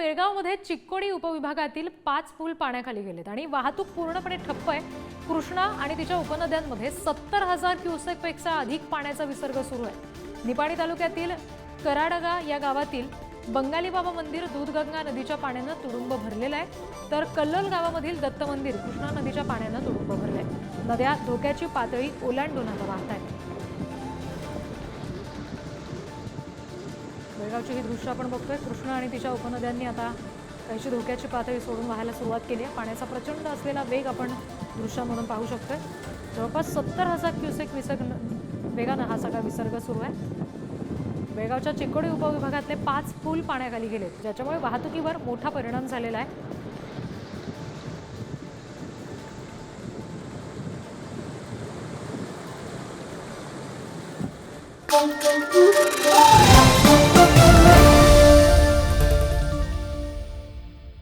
बेळगावमध्ये चिक्कोडी उपविभागातील पाच पूल पाण्याखाली गेलेत आणि वाहतूक पूर्णपणे ठप्प आहे. कृष्णा आणि तिच्या उपनद्यांमध्ये सत्तर हजार क्युसेकपेक्षा अधिक पाण्याचा विसर्ग सुरू आहे. निपाणी तालुक्यातील कराडगा या गावातील बंगाली बाबा मंदिर दूधगंगा नदीच्या पाण्यानं तुडुंब भरलेलं आहे. तर कल्लोल गावामधील दत्त मंदिर कृष्णा नदीच्या पाण्यानं तुडुंब भरलंय. नद्या धोक्याची पातळी ओलांडून आता वाहत आहे बेळगावची ही दृश्य आपण बघतोय. कृष्णा आणि तिच्या उपनद्यांनी आता काहीशी धोक्याची पातळी सोडून व्हायला सुरुवात केली आहे. पाण्याचा प्रचंड असलेला वेग आपण दृश्यामधून पाहू शकतोय. जवळपास सत्तर हजार क्युसेक विसर्ग वेगानं हा सगळा विसर्ग सुरू आहे. बेळगावच्या चिकोडी उपविभागातले पाच पूल पाण्याखाली गेलेत ज्याच्यामुळे वाहतुकीवर मोठा परिणाम झालेला आहे.